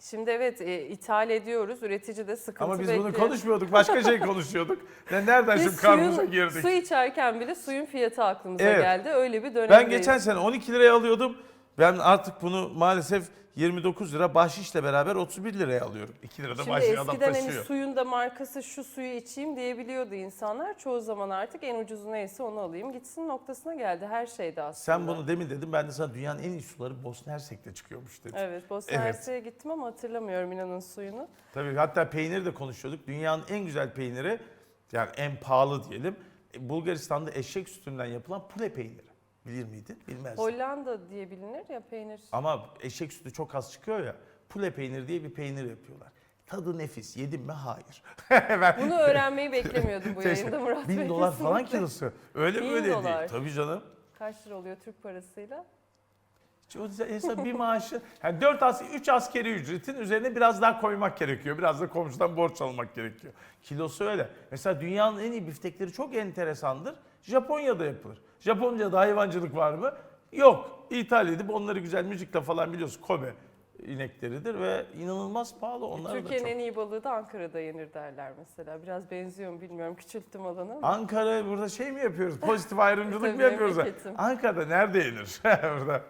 Şimdi evet e, ithal ediyoruz. Üretici de sıkıntı Ama biz bekliyor. bunu konuşmuyorduk. Başka şey konuşuyorduk. Ne nereden Biz şimdi karpuza suyun- girdik? Su içerken bile suyun fiyatı aklımıza Evet. geldi. Öyle bir dönemdeyiz. Ben geçen sene 12 liraya alıyordum. Ben artık bunu maalesef 29 lira bahşişle beraber 31 liraya alıyorum. 2 lira da Şimdi bahşiş adam eskiden hani taşıyor. suyun da markası şu suyu içeyim diyebiliyordu insanlar. Çoğu zaman artık en ucuzu neyse onu alayım gitsin noktasına geldi her şeyde aslında. Sen bunu demin dedim ben de sana dünyanın en iyi suları Bosna Hersek'te çıkıyormuş dedim. Evet Bosna Evet. Hersek'e gittim ama hatırlamıyorum inanın suyunu. Tabii hatta peyniri de konuşuyorduk. Dünyanın en güzel peyniri yani en pahalı diyelim. Bulgaristan'da eşek sütünden yapılan pule peyniri. Bilir miydin? Bilmezdin. Hollanda diye bilinir ya peynir. Ama eşek sütü çok az çıkıyor ya. Pule peyniri diye bir peynir yapıyorlar. Tadı nefis. Yedim mi? Hayır. ben Bunu öğrenmeyi beklemiyordum bu yayında Murat Bey. Bin dolar falan kilosu. Öyle Bin böyle değil. dolar. Tabii canım. Kaç lira oluyor Türk parasıyla? Hesap bir maaşı, yani 4 as 3 askeri ücretin üzerine biraz daha koymak gerekiyor. Biraz da komşudan borç almak gerekiyor. Kilosu öyle. Mesela dünyanın en iyi biftekleri çok enteresandır. Japonya'da yapılır. Japonya'da hayvancılık var mı? Yok. İthal edip onları güzel müzikle falan biliyorsun. Kobe inekleridir ve inanılmaz pahalı onlar da Türkiye'nin en iyi balığı da Ankara'da yenir derler mesela. Biraz benziyor mu bilmiyorum. Küçülttüm alanı. Ankara burada şey mi yapıyoruz? Pozitif ayrımcılık mı yapıyoruz? Ankara'da nerede yenir? burada.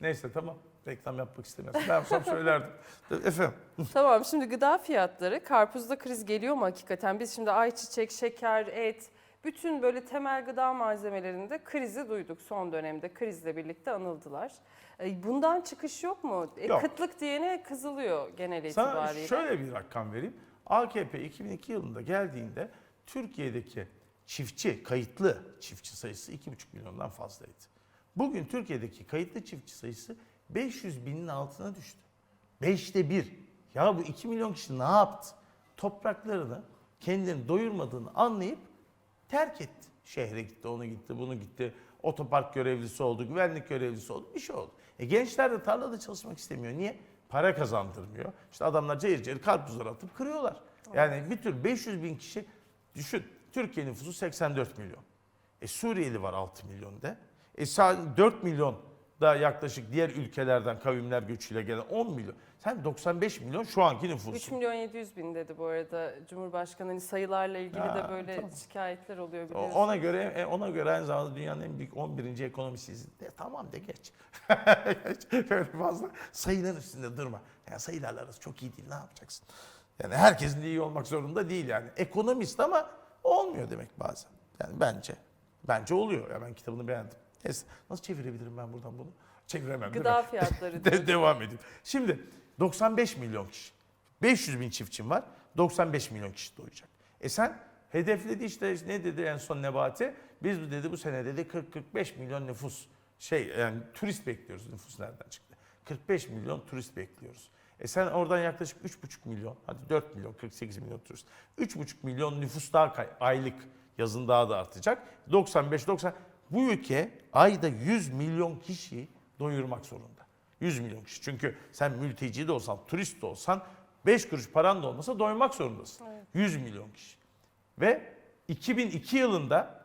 Neyse tamam. Reklam yapmak istemiyorsun. Ben yapsam söylerdim. Efendim. Tamam şimdi gıda fiyatları karpuzda kriz geliyor mu hakikaten? Biz şimdi ayçiçek, şeker, et bütün böyle temel gıda malzemelerinde krizi duyduk son dönemde krizle birlikte anıldılar. E, Bundan çıkış yok mu? E, Yok. Kıtlık diyene kızılıyor genel Sana itibariyle. şöyle bir rakam vereyim. AKP 2002 yılında geldiğinde Türkiye'deki çiftçi, kayıtlı çiftçi sayısı 2,5 milyondan fazlaydı. Bugün Türkiye'deki kayıtlı çiftçi sayısı 500 binin altına düştü. Beşte bir. Ya bu 2 milyon kişi ne yaptı? Topraklarını kendini doyurmadığını anlayıp terk etti. Şehre gitti, onu gitti, bunu gitti. Otopark görevlisi oldu, güvenlik görevlisi oldu, bir şey oldu. E gençler de tarlada çalışmak istemiyor. Niye? Para kazandırmıyor. İşte adamlar cayır cayır karpuzlar atıp kırıyorlar. Yani bir tür 500 bin kişi düşün. Türkiye nüfusu 84 milyon. E Suriyeli var 6 milyon de. E sadece 4 milyon da yaklaşık diğer ülkelerden kavimler göçüyle gelen 10 milyon. Sen 95 milyon şu anki 3 nüfusun. milyon 700 bin dedi bu arada Cumhurbaşkanı. Hani sayılarla ilgili Ha, de böyle tamam. şikayetler oluyor biliyorsun. Ona göre e, ona göre aynı zamanda dünyanın en büyük 11. ekonomisiyiz. De, tamam de geç. Geç. Böyle fazla sayıların üstünde durma. Yani sayılarla arası çok iyi değil ne yapacaksın? Yani herkesin de iyi olmak zorunda değil yani. Ekonomist ama olmuyor demek bazen. Yani bence. Bence oluyor. Ya ben kitabını beğendim. Neyse, nasıl çevirebilirim ben buradan bunu? Çeviremem değil mi? Gıda fiyatları De- devam edeyim. Şimdi 95 milyon kişi. 500 bin çiftçim var. 95 milyon kişi doyacak. E sen hedefledi işte ne dedi en son Nebati? Biz dedi bu sene dedi 40-45 milyon nüfus şey yani turist bekliyoruz. Nüfus nereden çıktı? 45 milyon turist bekliyoruz. E sen oradan yaklaşık 3,5 milyon, hadi 4 milyon, 48 milyon turist. 3,5 milyon nüfus daha kay- aylık yazın daha da artacak. 95-90 bu ülke ayda 100 milyon kişiyi doyurmak zorunda. 100 milyon kişi. Çünkü sen mülteci de olsan, turist de olsan 5 kuruş paran da olmasa doymak zorundasın. 100 milyon kişi. Ve 2002 yılında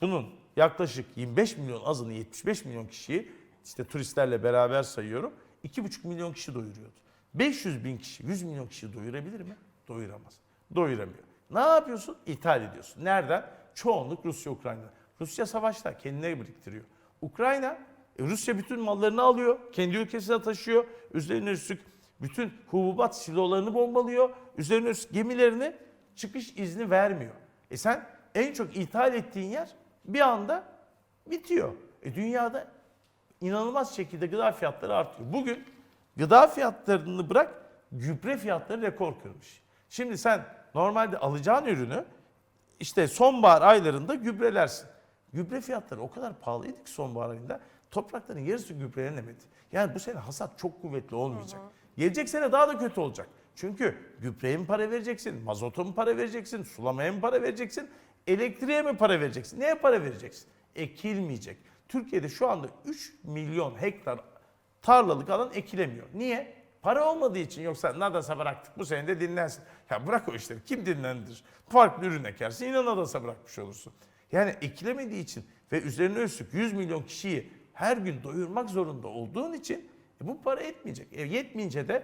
bunun yaklaşık 25 milyon azını 75 milyon kişiyi işte turistlerle beraber sayıyorum. 2,5 milyon kişi doyuruyordu. 500 bin kişi 100 milyon kişi doyurabilir mi? Doyuramaz. Doyuramıyor. Ne yapıyorsun? İthal ediyorsun. Nereden? Çoğunluk Rusya Ukrayna. Rusya savaşta kendine biriktiriyor. Ukrayna e, Rusya bütün mallarını alıyor. Kendi ülkesine taşıyor. Üzerine üstlük bütün hububat silolarını bombalıyor. Üzerine üstlük gemilerini çıkış izni vermiyor. E sen en çok ithal ettiğin yer bir anda bitiyor. E dünyada inanılmaz şekilde gıda fiyatları artıyor. Bugün gıda fiyatlarını bırak gübre fiyatları rekor kırmış. Şimdi sen normalde alacağın ürünü işte sonbahar aylarında gübrelersin. Gübre fiyatları o kadar pahalıydı ki sonbahar ayında toprakların yarısı gübrelenemedi. Yani bu sene hasat çok kuvvetli olmayacak. Gelecek sene daha da kötü olacak. Çünkü gübreye mi para vereceksin, mazota mı para vereceksin, sulamaya mı para vereceksin, elektriğe mi para vereceksin, neye para vereceksin? Ekilmeyecek. Türkiye'de şu anda 3 milyon hektar tarlalık alan ekilemiyor. Niye? Para olmadığı için yoksa nadasa bıraktık bu sene de dinlensin. Ya bırak o işleri kim dinlendirir? Farklı ürün ekersin yine nadasa bırakmış olursun. Yani ekilemediği için ve üzerine üstlük 100 milyon kişiyi her gün doyurmak zorunda olduğun için e, bu para etmeyecek. E, yetmeyince de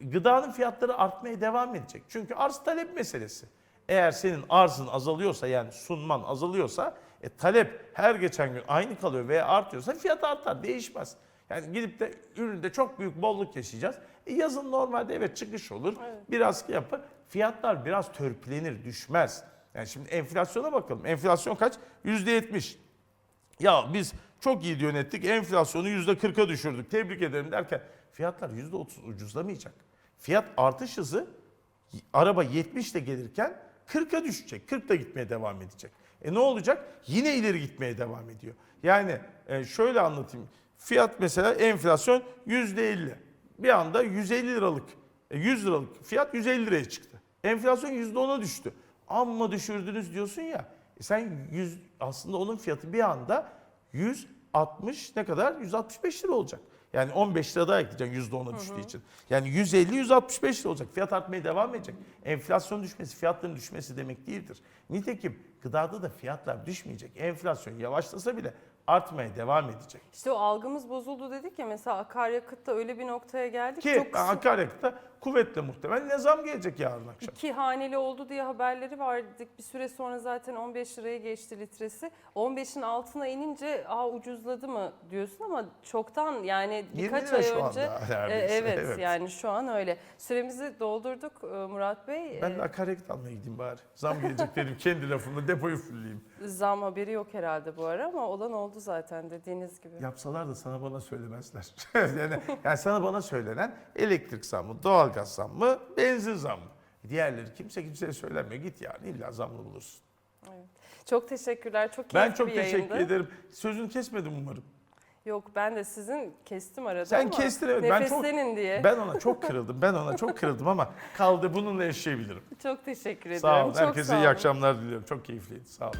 gıdanın fiyatları artmaya devam edecek. Çünkü arz talep meselesi. Eğer senin arzın azalıyorsa yani sunman azalıyorsa e, talep her geçen gün aynı kalıyor veya artıyorsa fiyat artar değişmez. Yani gidip de üründe çok büyük bolluk yaşayacağız. E, yazın normalde evet çıkış olur. Biraz yapar. Fiyatlar biraz törpülenir, düşmez. Yani şimdi enflasyona bakalım. Enflasyon kaç? %70. Ya biz çok iyi yönettik, enflasyonu %40'a düşürdük, tebrik ederim derken fiyatlar %30 ucuzlamayacak. Fiyat artış hızı araba 70 ile gelirken 40'a düşecek, 40'da gitmeye devam edecek. E ne olacak? Yine ileri gitmeye devam ediyor. Yani e, şöyle anlatayım. Fiyat mesela enflasyon %50. Bir anda 150 liralık, e, 100 liralık fiyat 150 liraya çıktı. Enflasyon %10'a düştü. Amma düşürdünüz diyorsun ya. E sen 100 aslında onun fiyatı bir anda 160 ne kadar? 165 lira olacak. Yani 15 lira daha ekleyeceksin %10'a düştüğü için. Yani 150-165 lira olacak. Fiyat artmaya devam edecek. Enflasyon düşmesi fiyatların düşmesi demek değildir. Nitekim gıdada da fiyatlar düşmeyecek. Enflasyon yavaşlasa bile artmaya devam edecek. İşte o algımız bozuldu dedik ya mesela akaryakıtta öyle bir noktaya geldik. Ki çok akaryakıta kuvvetle muhtemel ne zam gelecek yarın akşam. İki haneli oldu diye haberleri vardı. Bir süre sonra zaten 15 liraya geçti litresi. 15'in altına inince aa ucuzladı mı diyorsun ama çoktan yani 20 birkaç ay şu önce anda E, evet, evet. yani şu an öyle. Süremizi doldurduk e, Murat Bey. Ben E, de akaryakıt almaya gideyim bari. Zam gelecek dedim kendi lafımda depoyu fulleyeyim. Zam haberi yok herhalde bu ara ama olan oldu zaten dediğiniz gibi. Yapsalar da sana bana söylemezler. yani, yani sana bana söylenen elektrik zammı, doğalgaz zammı, benzin zammı. Diğerleri kimse kimseye söylemiyor. Git yani illa zamlı bulursun. Çok teşekkürler. Çok Ben keyifli çok bir teşekkür yayındı. ederim. Sözünü kesmedim umarım. Yok ben de sizin kestim arada Sen ama kestin evet. Ben çok nefeslenin diye. ben ona çok kırıldım. Ben ona çok kırıldım ama kaldı bununla yaşayabilirim. Çok teşekkür ediyorum. Sağ olun. Çok Herkese sağ iyi olun. akşamlar diliyorum. Çok keyifliydi. Sağ olun.